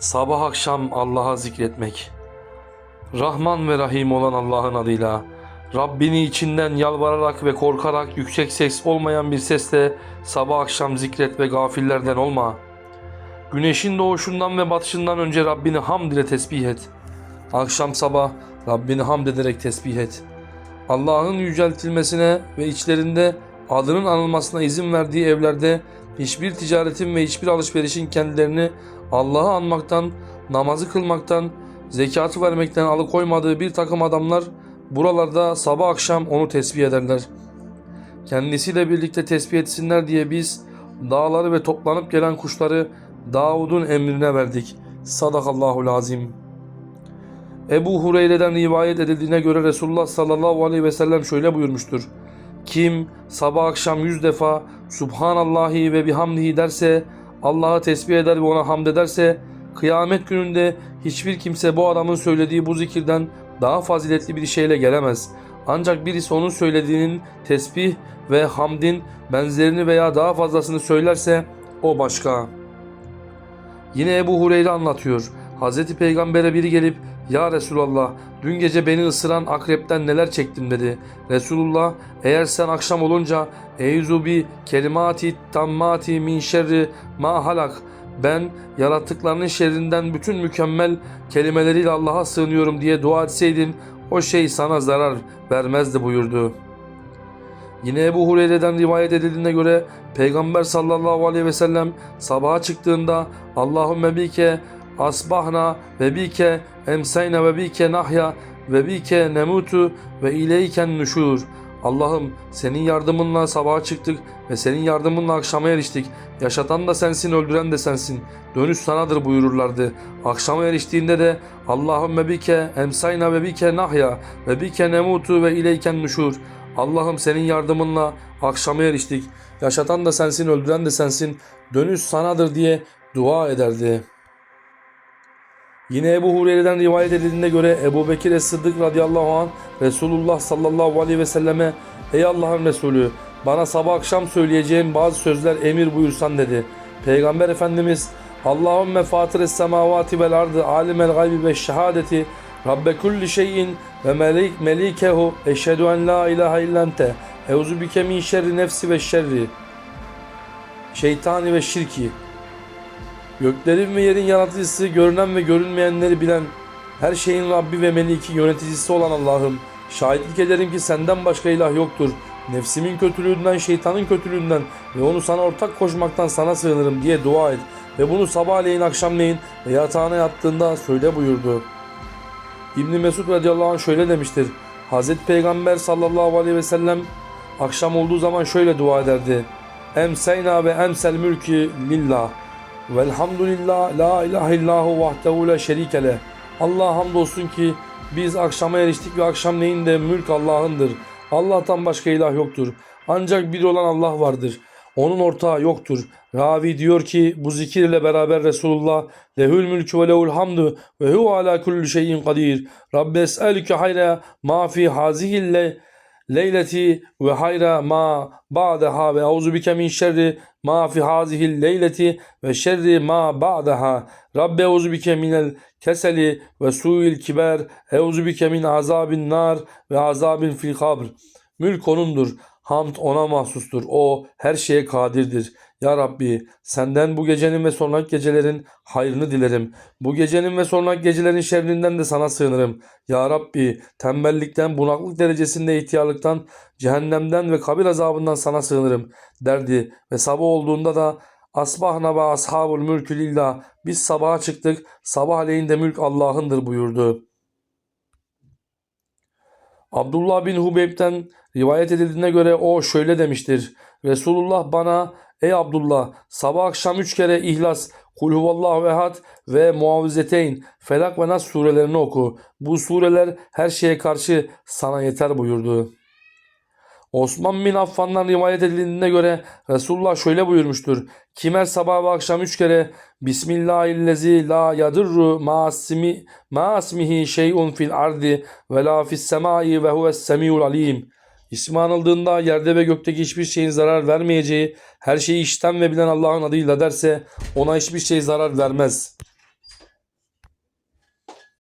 Sabah akşam Allah'a zikretmek. Rahman ve Rahim olan Allah'ın adıyla. Rabbini içinden yalvararak ve korkarak yüksek ses olmayan bir sesle sabah akşam zikret ve gafillerden olma. Güneşin doğuşundan ve batışından önce Rabbini hamd ile tesbih et. Akşam sabah Rabbini hamd ederek tesbih et. Allah'ın yüceltilmesine ve içlerinde adının anılmasına izin verdiği evlerde hiçbir ticaretin ve hiçbir alışverişin kendilerini Allah'ı anmaktan, namazı kılmaktan, zekatı vermekten alıkoymadığı bir takım adamlar buralarda sabah akşam onu tesbih ederler. Kendisiyle birlikte tesbih etsinler diye biz dağları ve toplanıp gelen kuşları Davud'un emrine verdik. Sadakallahul azim. Ebu Hureyre'den rivayet edildiğine göre Resulullah sallallahu aleyhi ve sellem şöyle buyurmuştur. Kim sabah akşam yüz defa Subhanallahi ve bihamdihi derse, Allah'ı tesbih eder ve ona hamd ederse, kıyamet gününde hiçbir kimse bu adamın söylediği bu zikirden daha faziletli bir şeyle gelemez. Ancak birisi onun söylediğinin tesbih ve hamdin benzerini veya daha fazlasını söylerse o başka. Yine Ebu Hureyre anlatıyor. Hazreti Peygamber'e biri gelip ya Resulallah dün gece beni ısıran akrepten neler çektim dedi. Resulullah eğer sen akşam olunca eyzu bi kelimati tammati min şerri ma halak ben yarattıklarının şerrinden bütün mükemmel kelimeleriyle Allah'a sığınıyorum diye dua etseydin o şey sana zarar vermezdi buyurdu. Yine Ebu Hureyre'den rivayet edildiğine göre Peygamber sallallahu aleyhi ve sellem sabaha çıktığında Allahümme bike asbahna ve bike emseyne ve bike nahya ve bike nemutu ve ileyken nüşur. Allah'ım senin yardımınla sabaha çıktık ve senin yardımınla akşama eriştik. Yaşatan da sensin, öldüren de sensin. Dönüş sanadır buyururlardı. Akşama eriştiğinde de Allahümme bike emsayna ve bike nahya ve bike nemutu ve ileyken nüşur. Allah'ım senin yardımınla akşama eriştik. Yaşatan da sensin, öldüren de sensin. Dönüş sanadır diye dua ederdi. Yine Ebu Hureyre'den rivayet edildiğine göre Ebu Bekir Es-Sıddık radıyallahu anh Resulullah sallallahu aleyhi ve selleme Ey Allah'ın Resulü bana sabah akşam söyleyeceğim bazı sözler emir buyursan dedi. Peygamber Efendimiz Allahümme fatır es semavati vel ardı alimel gaybi ve şehadeti Rabbe kulli şeyin ve melik melikehu eşhedü en la ilahe illente euzu bike min şerri nefsi ve şerri şeytani ve şirki Göklerin ve yerin yaratıcısı, görünen ve görünmeyenleri bilen, her şeyin Rabbi ve Meliki yöneticisi olan Allah'ım, şahitlik ederim ki senden başka ilah yoktur. Nefsimin kötülüğünden, şeytanın kötülüğünden ve onu sana ortak koşmaktan sana sığınırım diye dua et. Ve bunu sabahleyin, akşamleyin ve yatağına yattığında söyle buyurdu. İbni Mesud radıyallahu anh şöyle demiştir. Hazreti Peygamber sallallahu aleyhi ve sellem akşam olduğu zaman şöyle dua ederdi. Emseyna ve emsel mülki lillah. Velhamdülillah la ilahe illahu vahdehu la şerike leh. Allah hamdolsun ki biz akşama eriştik ve akşamleyin de mülk Allah'ındır. Allah'tan başka ilah yoktur. Ancak bir olan Allah vardır. Onun ortağı yoktur. Ravi diyor ki bu zikir ile beraber Resulullah lehül mülkü ve lehul hamdu ve hu ala kulli şeyin kadir. Rabbi es'elüke hayra ma fi hazihille leyleti ve hayra ma ba'daha ve auzu bike min şerri ma fi hazihil leyleti ve şerri ma ba'daha. Rabbi auzu bike minel keseli ve su'il kiber. Euzu bike min azabin nar ve azabin fil kabr. Mülk onundur. Hamd ona mahsustur. O her şeye kadirdir. Ya Rabbi senden bu gecenin ve sonraki gecelerin hayrını dilerim. Bu gecenin ve sonraki gecelerin şerrinden de sana sığınırım. Ya Rabbi tembellikten, bunaklık derecesinde ihtiyarlıktan, cehennemden ve kabir azabından sana sığınırım derdi. Ve sabah olduğunda da Asbahna ve ashabul mülkü lillah. Biz sabaha çıktık. Sabahleyin de mülk Allah'ındır buyurdu. Abdullah bin Hubeyb'den rivayet edildiğine göre o şöyle demiştir. Resulullah bana ey Abdullah sabah akşam üç kere İhlas, Kul huvallahu ehad ve Muavvizeteyn, Felak ve Nas surelerini oku. Bu sureler her şeye karşı sana yeter buyurdu. Osman bin Affan'dan rivayet edildiğine göre Resulullah şöyle buyurmuştur. Kim her sabah ve akşam üç kere Bismillahillezi la ma'asmi ma'asmihi şey'un fil ardi ve la fis semai ve huves semiul alim. İsmi anıldığında yerde ve gökteki hiçbir şeyin zarar vermeyeceği, her şeyi işten ve bilen Allah'ın adıyla derse ona hiçbir şey zarar vermez.